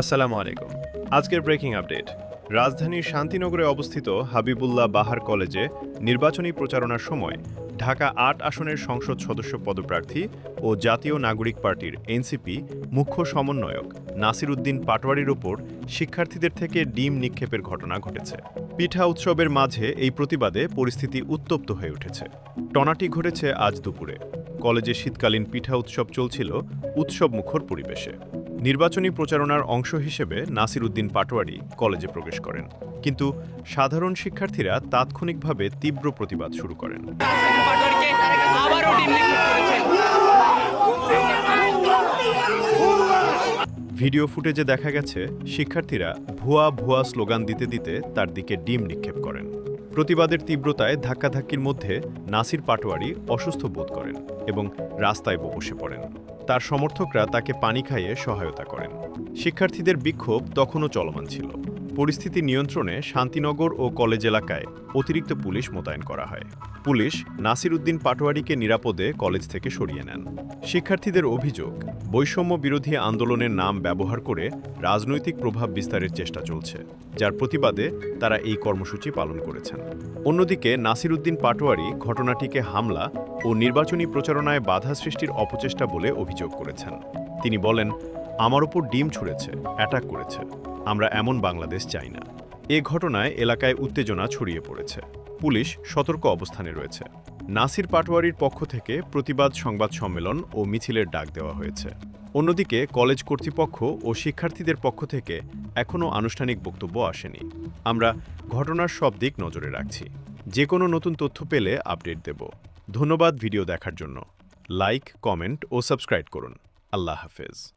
আসসালামু আলাইকুম। আজকের ব্রেকিং আপডেট। রাজধানীর শান্তিনগরে অবস্থিত হাবিবুল্লাহ বাহার কলেজে নির্বাচনী প্রচারণার সময় ঢাকা আট আসনের সংসদ সদস্য পদপ্রার্থী ও জাতীয় নাগরিক পার্টির এনসিপি মুখ্য সমন্বয়ক নাসির উদ্দিন পাটোয়ারির ওপর শিক্ষার্থীদের থেকে ডিম নিক্ষেপের ঘটনা ঘটেছে। পিঠা উৎসবের মাঝে এই প্রতিবাদে পরিস্থিতি উত্তপ্ত হয়ে উঠেছে। টনাটি ঘটেছে আজ দুপুরে। কলেজে শীতকালীন পিঠা উৎসব চলছিল উৎসব মুখর পরিবেশে। নির্বাচনী প্রচারণার অংশ হিসেবে নাসির উদ্দিন পাটোয়ারি কলেজে প্রবেশ করেন। কিন্তু সাধারণ শিক্ষার্থীরা তাৎক্ষণিকভাবে তীব্র প্রতিবাদ শুরু করেন। ভিডিও ফুটেজে দেখা গেছে, শিক্ষার্থীরা ভুয়া ভুয়া স্লোগান দিতে দিতে তার দিকে ডিম নিক্ষেপ করেন। প্রতিবাদের তীব্রতায় ধাক্কাধাক্কির মধ্যে নাসির পাটোয়ারি অসুস্থ বোধ করেন এবং রাস্তায় বসে পড়েন। তার সমর্থকরা তাকে পানি খাইয়ে সহায়তা করেন। শিক্ষার্থীদের বিক্ষোভ তখনও চলমান ছিল। পরিস্থিতি নিয়ন্ত্রণে শান্তিনগর ও কলেজ এলাকায় অতিরিক্ত পুলিশ মোতায়েন করা হয়। পুলিশ নাসির উদ্দিন পাটোয়ারিকে নিরাপদে কলেজ থেকে সরিয়ে নেন। শিক্ষার্থীদের অভিযোগ বৈষম্য বিরোধী আন্দোলনের নাম ব্যবহার করে রাজনৈতিক প্রভাব বিস্তারের চেষ্টা চলছে, যার প্রতিবাদে তারা এই কর্মসূচি পালন করেছেন। অন্যদিকে নাসির উদ্দিন পাটোয়ারি ঘটনাটিকে হামলা ও নির্বাচনী প্রচারণায় বাধা সৃষ্টির অপচেষ্টা বলে অভিযোগ করেছেন। তিনি বলেন, আমার ওপর ডিম ছুঁড়েছে, অ্যাটাক করেছে, আমরা এমন বাংলাদেশ চাই না। এ ঘটনায় এলাকায় উত্তেজনা ছড়িয়ে পড়েছে। পুলিশ সতর্ক অবস্থানে রয়েছে। নাসির পাটোয়ারির পক্ষ থেকে প্রতিবাদ সংবাদ সম্মেলন ও মিছিলের ডাক দেওয়া হয়েছে। অন্যদিকে কলেজ কর্তৃপক্ষ ও শিক্ষার্থীদের পক্ষ থেকে এখনও আনুষ্ঠানিক বক্তব্য আসেনি। আমরা ঘটনার সব দিক নজরে রাখছি। যে কোনো নতুন তথ্য পেলে আপডেট দেব। ধন্যবাদ ভিডিও দেখার জন্য। লাইক, কমেন্ট ও সাবস্ক্রাইব করুন। আল্লাহ হাফেজ।